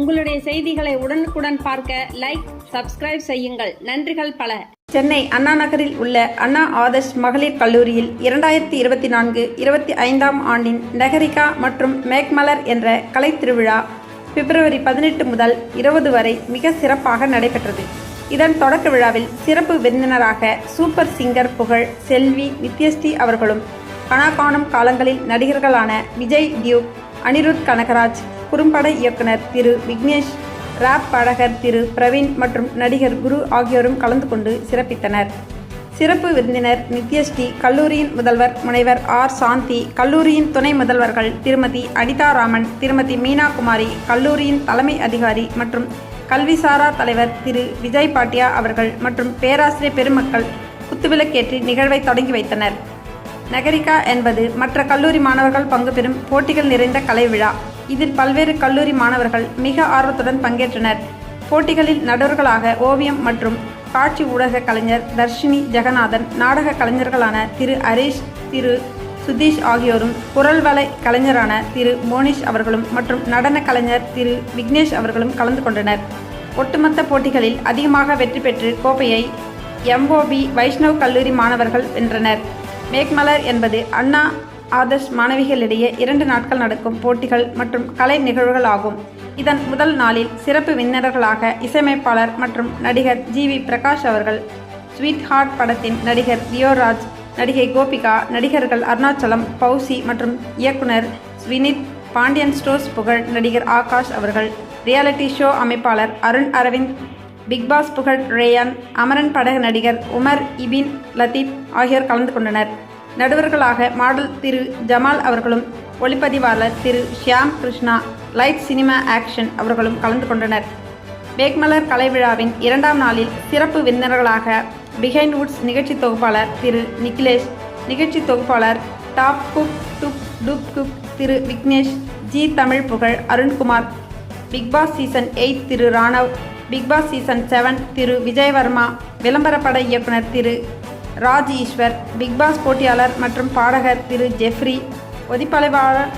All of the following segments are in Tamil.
உங்களுடைய செய்திகளை உடனுக்குடன் பார்க்க லைக் சப்ஸ்கிரைப் செய்யுங்கள். நன்றிகள் பல. சென்னை அண்ணா நகரில் உள்ள அண்ணா ஆதர்ஷ் மகளிர் கல்லூரியில் இரண்டாயிரத்தி இருபத்தி நான்கு இருபத்தி ஐந்தாம் ஆண்டின் நகரிகா மற்றும் மேக்மலர் என்ற கலை திருவிழா பிப்ரவரி பதினெட்டு முதல் இருபது வரை மிக சிறப்பாக நடைபெற்றது. இதன் தொடக்க விழாவில் சிறப்பு விருந்தினராக சூப்பர் சிங்கர் புகழ் செல்வி நித்யஸ்ரீ அவர்களும் கனாகாணும் காலங்களில் நடிகர்களான விஜய் டியூப் அனிருத் கனகராஜ் குறும்பட இயக்குனர் திரு விக்னேஷ் ராப் பாடகர் திரு பிரவீன் மற்றும் நடிகர் குரு ஆகியோரும் கலந்து கொண்டு சிறப்பித்தனர். சிறப்பு விருந்தினர் நித்யஸ்ரீ கல்லூரியின் முதல்வர் முனைவர் ஆர் சாந்தி கல்லூரியின் துணை முதல்வர்கள் திருமதி அனிதா ராமன் திருமதி மீனா குமாரி கல்லூரியின் தலைமை அதிகாரி மற்றும் கல்விசாரா தலைவர் திரு விஜய் பாட்டியா அவர்கள் மற்றும் பேராசிரியர் பெருமக்கள் குத்துவிளக்கேற்றி நிகழ்வை தொடங்கி வைத்தனர். நகரிகா என்பது மற்ற கல்லூரி மாணவர்கள் பங்கு பெறும் போட்டிகள் நிறைந்த கலை விழா இதில் பல்வேறு கல்லூரி மாணவர்கள் மிக ஆர்வத்துடன் பங்கேற்றனர். போட்டிகளில் நடுவர்களாக ஓவியம் மற்றும் காட்சி ஊடக கலைஞர் தர்ஷினி ஜெகநாதன் நாடக கலைஞர்களான திரு ஹரீஷ் திரு சுதீஷ் ஆகியோரும் குரல் வலை கலைஞரான திரு மோனிஷ் அவர்களும் மற்றும் நடன கலைஞர் திரு விக்னேஷ் அவர்களும் கலந்து கொண்டனர். ஒட்டுமொத்த போட்டிகளில் அதிகமாக வெற்றி பெற்று கோப்பையை எம்ஓபி வைஷ்ணவ் கல்லூரி மாணவர்கள் வென்றனர். மேக்மலர் என்பது அண்ணா ஆதர்ஷ் மாணவிகளிடையே இரண்டு நாட்கள் நடக்கும் போட்டிகள் மற்றும் கலை நிகழ்வுகள் ஆகும் இதன் முதல் நாளில் சிறப்பு விண்ணரர்களாக இசையமைப்பாளர் மற்றும் நடிகர் ஜி வி பிரகாஷ் அவர்கள் ஸ்வீட் ஹார்ட் படத்தின் நடிகர் லியோராஜ் நடிகை கோபிகா நடிகர்கள் அருணாச்சலம் பௌசி மற்றும் இயக்குனர் ஸ்வினித் பாண்டியன் ஸ்டோர்ஸ் புகழ் நடிகர் ஆகாஷ் அவர்கள் ரியாலிட்டி ஷோ அமைப்பாளர் அருண் அரவிந்த் பிக்பாஸ் புகழ் ரேயான் அமரன் பட நடிகர் உமர் இபின் லத்தீப் ஆகியோர் கலந்து கொண்டனர். நடுவர்களாக மாடல் திரு ஜமால் அவர்களும் ஒளிப்பதிவாளர் திரு Shyam Krishna light cinema action அவர்களும் கலந்து கொண்டனர். பேக்மலர் கலை விழாவின் இரண்டாம் நாளில் சிறப்பு விருந்தினர்களாக பிஹைண்ட் வுட்ஸ் நிகழ்ச்சி தொகுப்பாளர் திரு நிகிலேஷ் நிகழ்ச்சி தொகுப்பாளர் top cook dupe dupe cook திரு விக்னேஷ் ஜி தமிழ் புகழ் Arunkumar Bigg Boss season eight திரு Raanav Bigg Boss season seven திரு விஜயவர்மா விளம்பரப்பட இயக்குனர் திரு ராஜ் ஈஸ்வர் பிக்பாஸ் போட்டியாளர் மற்றும் பாடகர் திரு ஜெஃப்ரி ஒதிப்பளைவாளர்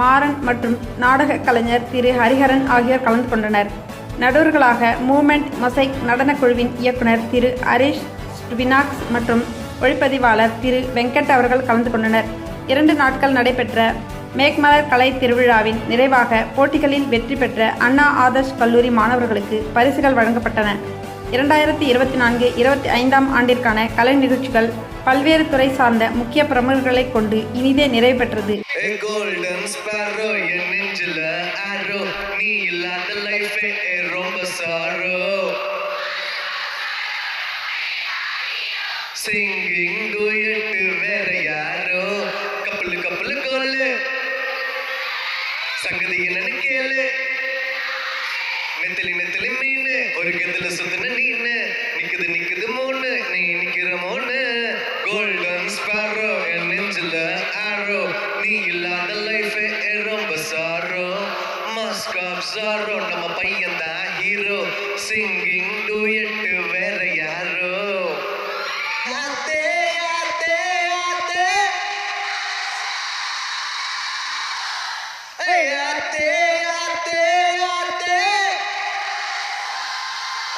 மாறன் மற்றும் நாடக கலைஞர் திரு ஹரிஹரன் ஆகியோர் கலந்து கொண்டனர். நடுவர்களாக மூமெண்ட் மொசைக் நடனக் குழுவின் இயக்குனர் திரு ஹரிஷ் ஸ்ட்வினாக்ஸ் மற்றும் ஒளிப்பதிவாளர் திரு வெங்கட் அவர்கள் கலந்து கொண்டனர். இரண்டு நாட்கள் நடைபெற்ற மேக்மலர் கலை திருவிழாவின் நிறைவாக போட்டிகளில் வெற்றி பெற்ற அண்ணா ஆதர்ஷ் கல்லூரி மாணவர்களுக்கு பரிசுகள் வழங்கப்பட்டன. இரண்டாயிரத்தி இருபத்தி நான்கு இருபத்தி ஐந்தாம் ஆண்டிற்கான கலை நிகழ்ச்சிகள் பல்வேறு துறை சார்ந்த முக்கிய பிரமுகர்களை கொண்டு இனிதே நிறைவு பெற்றது. சிங்கிங் டூயட்டு வேற யாரோ? கப்பலு கோலு. சங்கதி என்னன்னு கேளு. நெத்திலி இருக்கிறதுல மீன் நீ என்ன? நிக்குது நிக்குது மூணு நீ நிக்கிற மூணு. கோல்டன் ஸ்பாரோ என் நெஞ்சில ஆரோ நீ இல்லாத லைஃப் ரொம்ப சாரோ மாஸ்காப் சாரோ நம்ம பையன் தான் ஹீரோ சிங்கிங் டூயட்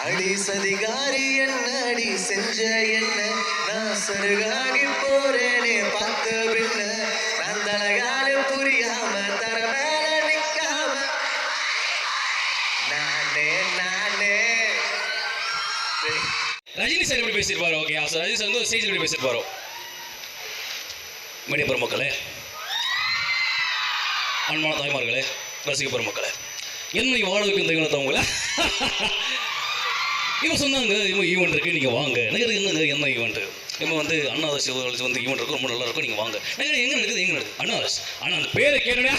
அடி சதிகாரி என்ன அடி செஞ்ச என்ன? நான் சருகாகி போறேனே பார்த்த பின்ன நான் தலகால புரியாம தர மேல நிக்காம. நானே நானே. ரஜினி சார் எப்படி பேசியிருப்பாரோ? ஓகே சார் ரஜினி சார் வந்து ஸ்டேஜ் எப்படி பேசியிருப்பாரோ? மீடிய பெருமக்களே அன்பான தாய்மார்களே ரசிக பெருமக்களே என்னை வாழ வைக்கும் தெய்வத்தவங்கள இவன் சொன்னாங்க இவன் ஈவெண்ட் இருக்கு நீங்கள் வாங்க. எனக்கு என்ன என்ன ஈவெண்ட் இவன் வந்து அண்ணாதாஸ் வந்து ஈவெண்ட் இருக்கும் ரொம்ப நல்லா இருக்கும் நீங்கள் வாங்க. எனக்கு எங்கே நடக்குது எங்கே நடக்குது? அண்ணாதாஸ். ஆனால் அந்த பேரை கேட்டோன்னே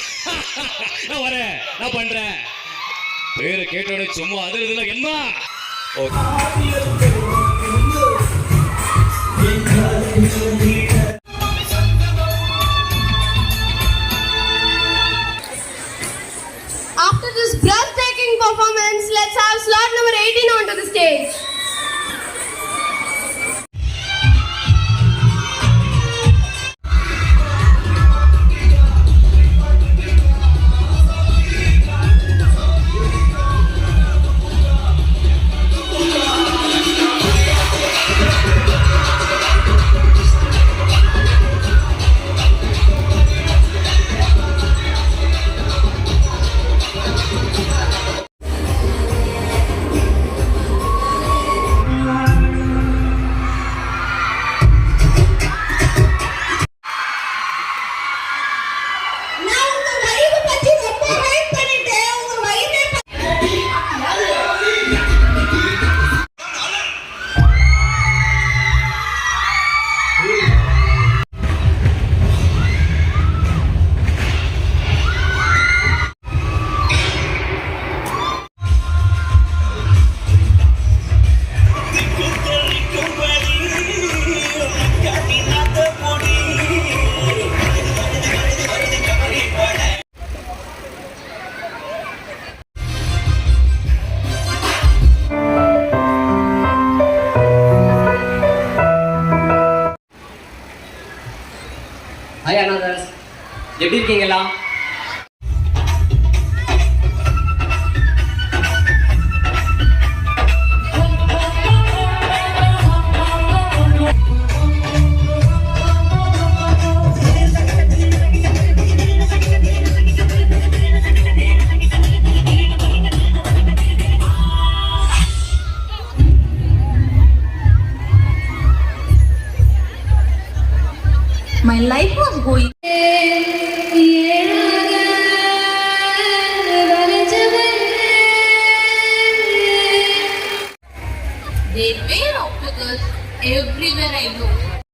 நான் வரேன் நான் பண்ணுறேன் பேரை கேட்டோடனே சும்மா அது இதில் என்ன? ஓகே எப்படி இருக்கீங்களா My life was going fevereiro.